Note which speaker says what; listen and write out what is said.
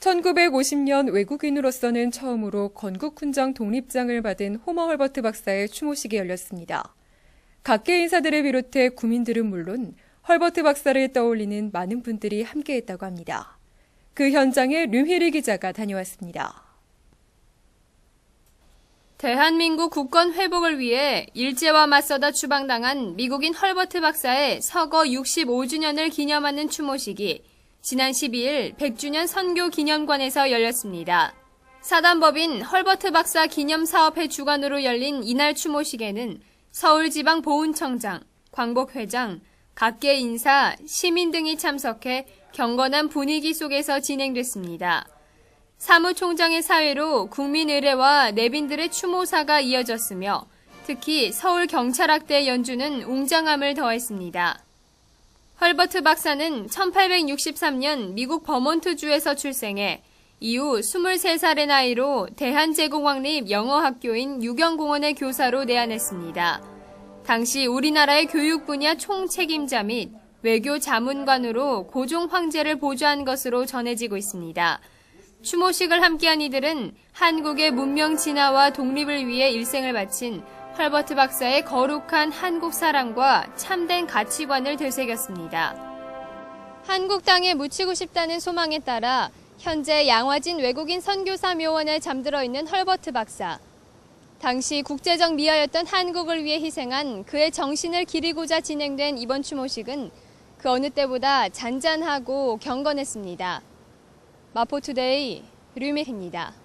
Speaker 1: 1950년 외국인으로서는 처음으로 건국훈장 독립장을 받은 호머 헐버트 박사의 추모식이 열렸습니다. 각계 인사들을 비롯해 구민들은 물론 헐버트 박사를 떠올리는 많은 분들이 함께했다고 합니다. 그 현장에 류희리 기자가 다녀왔습니다.
Speaker 2: 대한민국 국권 회복을 위해 일제와 맞서다 추방당한 미국인 헐버트 박사의 서거 65주년을 기념하는 추모식이 지난 12일 100주년 선교 기념관에서 열렸습니다. 사단법인 헐버트 박사 기념사업회 주관으로 열린 이날 추모식에는 서울지방 보훈청장, 광복회장, 각계 인사, 시민 등이 참석해 경건한 분위기 속에서 진행됐습니다. 사무총장의 사회로 국민의례와 내빈들의 추모사가 이어졌으며 특히 서울경찰학대 연주는 웅장함을 더했습니다. 헐버트 박사는 1863년 미국 버몬트주에서 출생해 이후 23살의 나이로 대한제국왕립 영어학교인 유경공원의 교사로 내한했습니다. 당시 우리나라의 교육 분야 총책임자 및 외교 자문관으로 고종 황제를 보좌한 것으로 전해지고 있습니다. 추모식을 함께한 이들은 한국의 문명 진화와 독립을 위해 일생을 바친 헐버트 박사의 거룩한 한국 사랑과 참된 가치관을 되새겼습니다. 한국 땅에 묻히고 싶다는 소망에 따라 현재 양화진 외국인 선교사 묘원에 잠들어 있는 헐버트 박사. 당시 국제적 미아였던 한국을 위해 희생한 그의 정신을 기리고자 진행된 이번 추모식은 그 어느 때보다 잔잔하고 경건했습니다. 마포투데이 류밀입니다.